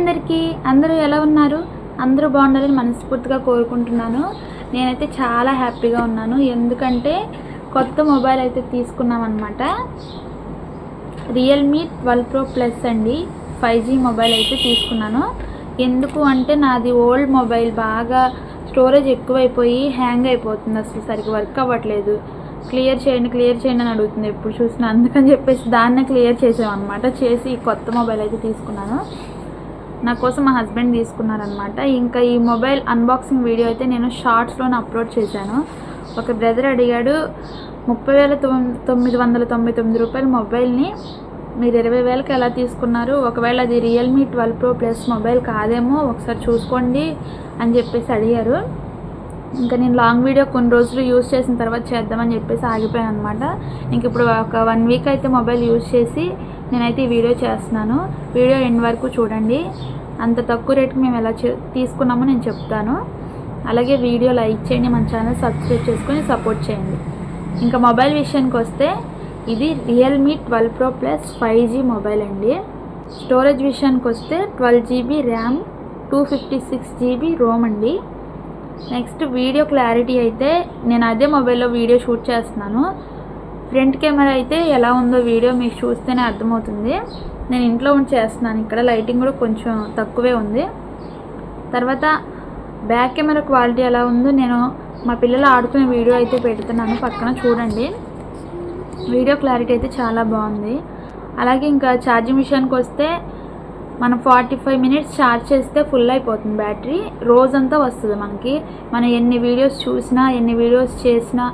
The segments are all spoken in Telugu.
అందరికీ? అందరూ ఎలా ఉన్నారు? అందరూ బాగుండాలని మనస్ఫూర్తిగా కోరుకుంటున్నాను. నేనైతే చాలా హ్యాపీగా ఉన్నాను. ఎందుకంటే కొత్త మొబైల్ అయితే తీసుకున్నాం అనమాట రియల్మీ ట్వెల్వ్ ప్రో ప్లస్ అండి. ఫైవ్ జీ మొబైల్ అయితే తీసుకున్నాను. ఎందుకు అంటే నాది ఓల్డ్ మొబైల్ బాగా స్టోరేజ్ ఎక్కువైపోయి హ్యాంగ్ అయిపోతుంది. అసలు సరిగ్గా వర్క్ అవ్వట్లేదు. క్లియర్ చేయండి క్లియర్ చేయండి అని అడుగుతుంది. ఎప్పుడు చూసినా అందుకని చెప్పేసి దాన్నే క్లియర్ చేసామన్నమాట. చేసి కొత్త మొబైల్ అయితే తీసుకున్నాను. నా కోసం మా హస్బెండ్ తీసుకున్నారనమాట ఇంకా ఈ మొబైల్ అన్బాక్సింగ్ వీడియో అయితే నేను షార్ట్స్లోనే అప్లోడ్ చేశాను. ఒక బ్రదర్ అడిగాడు ముప్పై వేల తొమ్మిది వందల తొంభై తొమ్మిది రూపాయల మొబైల్ని మీరు ఇరవై వేలకి ఎలా తీసుకున్నారు? ఒకవేళ అది Realme twelve pro plus mobile కాదేమో ఒకసారి చూసుకోండి అని చెప్పేసి అడిగారు. ఇంకా నేను లాంగ్ వీడియో కొన్ని రోజులు యూజ్ చేసిన తర్వాత చేద్దామని చెప్పేసి ఆగిపోయాను అనమాట ఇంక ఇప్పుడు ఒక వన్ వీక్ అయితే మొబైల్ యూజ్ చేసి నేనైతే ఈ వీడియో చేస్తున్నాను. వీడియో ఎండ్ వరకు చూడండి. అంత తక్కువ రేట్కి మేము ఎలా చే- తీసుకున్నామో నేను చెప్తాను. అలాగే వీడియో లైక్ చేయండి మన ఛానల్ సబ్స్క్రైబ్ చేసుకొని సపోర్ట్ చేయండి. ఇంకా మొబైల్ విషయానికి వస్తే ఇది Realme twelve pro plus five G mobile అండి. స్టోరేజ్ విషయానికి వస్తే twelve GB RAM two fifty six GB ROM అండి. నెక్స్ట్ వీడియో క్లారిటీ అయితే నేను అదే మొబైల్లో వీడియో షూట్ చేస్తున్నాను. ఫ్రంట్ కెమెరా అయితే ఎలా ఉందో వీడియో మీకు చూస్తేనే అర్థమవుతుంది. నేను ఇంట్లో ఉండి చేస్తున్నాను. ఇక్కడ లైటింగ్ కూడా కొంచెం తక్కువే ఉంది. తర్వాత బ్యాక్ కెమెరా క్వాలిటీ ఎలా ఉందో నేను మా పిల్లలు ఆడుకునే వీడియో అయితే పెడుతున్నాను. పక్కన చూడండి. వీడియో క్లారిటీ అయితే చాలా బాగుంది. అలాగే ఇంకా ఛార్జింగ్ విషయానికి వస్తే మనం ఫార్టీ ఫైవ్ మినిట్స్ ఛార్జ్ చేస్తే ఫుల్ అయిపోతుంది బ్యాటరీ. రోజంతా వస్తుంది మనకి. మనం ఎన్ని వీడియోస్ చూసినా ఎన్ని వీడియోస్ చేసినా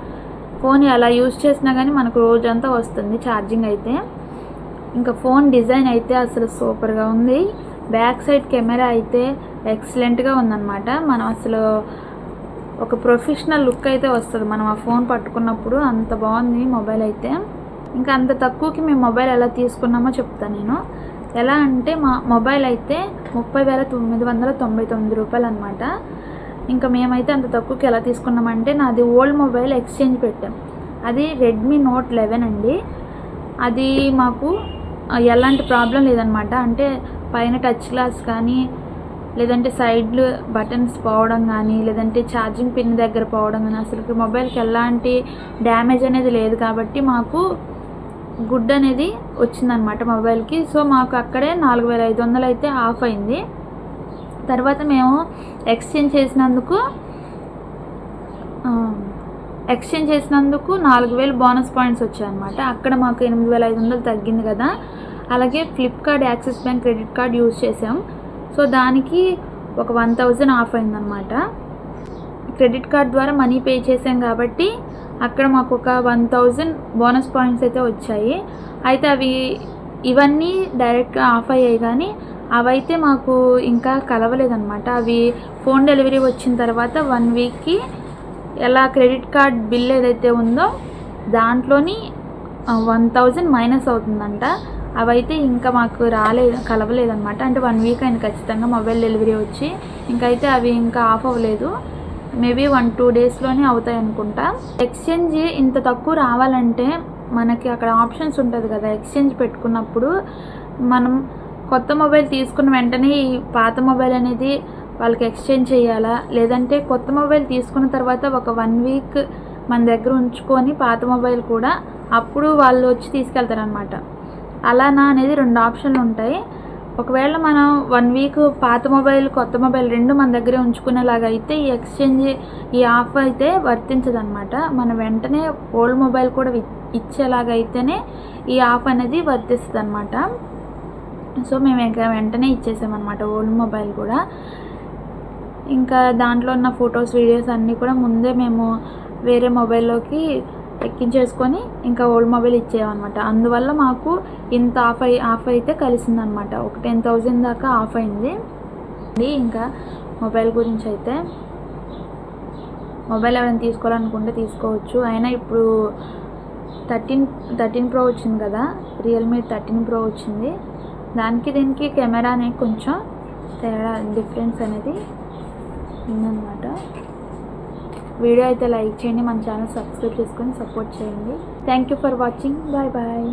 ఫోన్ ఎలా యూజ్ చేసినా కానీ మనకు రోజంతా వస్తుంది ఛార్జింగ్ అయితే. ఇంకా ఫోన్ డిజైన్ అయితే అసలు సూపర్గా ఉంది. బ్యాక్ సైడ్ కెమెరా అయితే ఎక్సలెంట్గా ఉందన్నమాట. మనం అసలు ఒక ప్రొఫెషనల్ లుక్ అయితే వస్తుంది. మనం ఆ ఫోన్ పట్టుకున్నప్పుడు అంత బాగుంది మొబైల్ అయితే. ఇంకా అంత తక్కువకి మేము మొబైల్ ఎలా తీసుకున్నామో చెప్తాను నేను. ఎలా అంటే మా మొబైల్ అయితే ముప్పై వేల తొమ్మిది వందల తొంభై తొమ్మిది రూపాయలు అనమాట ఇంకా మేమైతే అంత తక్కువకి ఎలా తీసుకున్నామంటే నాది ఓల్డ్ మొబైల్ ఎక్స్చేంజ్ పెట్టాం. అది రెడ్మీ నోట్ లెవెన్ అండి. అది మాకు ఎలాంటి ప్రాబ్లం లేదనమాట. అంటే పైన టచ్ గ్లాస్ కానీ లేదంటే సైడ్లు బటన్స్ పోవడం కానీ లేదంటే ఛార్జింగ్ పిన్ దగ్గర పోవడం కానీ అసలు మొబైల్కి ఎలాంటి డ్యామేజ్ అనేది లేదు కాబట్టి మాకు గుడ్ అనేది వచ్చిందనమాట మొబైల్కి. సో మాకు అక్కడే నాలుగు వేల ఐదు వందలు అయితే ఆఫ్ అయింది. తర్వాత మేము ఎక్స్చేంజ్ చేసినందుకు ఎక్స్చేంజ్ చేసినందుకు నాలుగు వేలు బోనస్ పాయింట్స్ వచ్చాయన్నమాట. అక్కడ మాకు ఎనిమిది వేల ఐదు వందలు తగ్గింది కదా. అలాగే Flipkart Axis bank credit card use చేసాం సో దానికి ఒక వన్ థౌజండ్ ఆఫ్ అయిందనమాట క్రెడిట్ కార్డ్ ద్వారా మనీ పే చేసాం కాబట్టి అక్కడ మాకు ఒక వన్ థౌజండ్ బోనస్ పాయింట్స్ అయితే వచ్చాయి. అయితే అవి ఇవన్నీ డైరెక్ట్గా ఆఫ్ అయ్యాయి కానీ అవైతే మాకు ఇంకా కలవలేదన్నమాట. అవి ఫోన్ డెలివరీ వచ్చిన తర్వాత వన్ వీక్కి ఎలా క్రెడిట్ కార్డ్ బిల్ ఏదైతే ఉందో దాంట్లోని వన్ థౌజండ్ మైనస్ అవుతుందంట. అవైతే ఇంకా మాకు రాలేదు కలవలేదన్నమాట. అంటే వన్ వీక్ అయింది ఖచ్చితంగా మొబైల్ డెలివరీ వచ్చి. ఇంకైతే అవి ఇంకా ఆఫ్ అవ్వలేదు. మేబీ వన్ టూ డేస్లోనే అవుతాయి అనుకుంటా. ఎక్స్చేంజ్ ఇంత తక్కువ రావాలంటే మనకి అక్కడ ఆప్షన్స్ ఉంటుంది కదా ఎక్స్చేంజ్ పెట్టుకున్నప్పుడు మనం కొత్త మొబైల్ తీసుకున్న వెంటనే ఈ పాత మొబైల్ అనేది వాళ్ళకి ఎక్స్చేంజ్ చేయాలా? లేదంటే కొత్త మొబైల్ తీసుకున్న తర్వాత ఒక వన్ వీక్ మన దగ్గర ఉంచుకొని పాత మొబైల్ కూడా అప్పుడు వాళ్ళు వచ్చి తీసుకెళ్తారనమాట అలానా అనేది రెండు ఆప్షన్లు ఉంటాయి. ఒకవేళ మనం వన్ వీక్ పాత మొబైల్ కొత్త మొబైల్ రెండు మన దగ్గరే ఉంచుకునేలాగా అయితే ఈ ఎక్స్చేంజ్ ఈ ఆఫ్ అయితే వర్తించదు అనమాట మనం వెంటనే ఓల్డ్ మొబైల్ కూడా ఇచ్చేలాగా అయితేనే ఈ ఆఫ్ అనేది వర్తిస్తుంది అనమాట సో మేము ఇంకా వెంటనే ఇచ్చేసామన్నమాట ఓల్డ్ మొబైల్ కూడా. ఇంకా దాంట్లో ఉన్న ఫొటోస్ వీడియోస్ అన్నీ కూడా ముందే మేము వేరే మొబైల్లోకి ఎక్కించేసుకొని ఇంకా ఓల్డ్ మొబైల్ ఇచ్చేయమన్నమాట. అందువల్ల మాకు ఇంత ఆఫ్ అయి ఆఫ్ అయితే కలిసిందనమాట ఒక టెన్ థౌజండ్ దాకా ఆఫ్ అయింది. ఇంకా మొబైల్ గురించి అయితే మొబైల్ ఎవరైనా తీసుకోవాలనుకుంటే తీసుకోవచ్చు. అయినా ఇప్పుడు థర్టీన్ థర్టీన్ ప్రో వచ్చింది కదా రియల్మీ థర్టీన్ ప్రో వచ్చింది. దానికి దీనికి కెమెరా అనేది కొంచెం తేడా డిఫరెన్స్ అనేది ఉందన్నమాట. వీడియో అయితే లైక్ చేయండి మన ఛానల్ సబ్స్క్రైబ్ చేసుకొని సపోర్ట్ చేయండి. Thank you for watching bye bye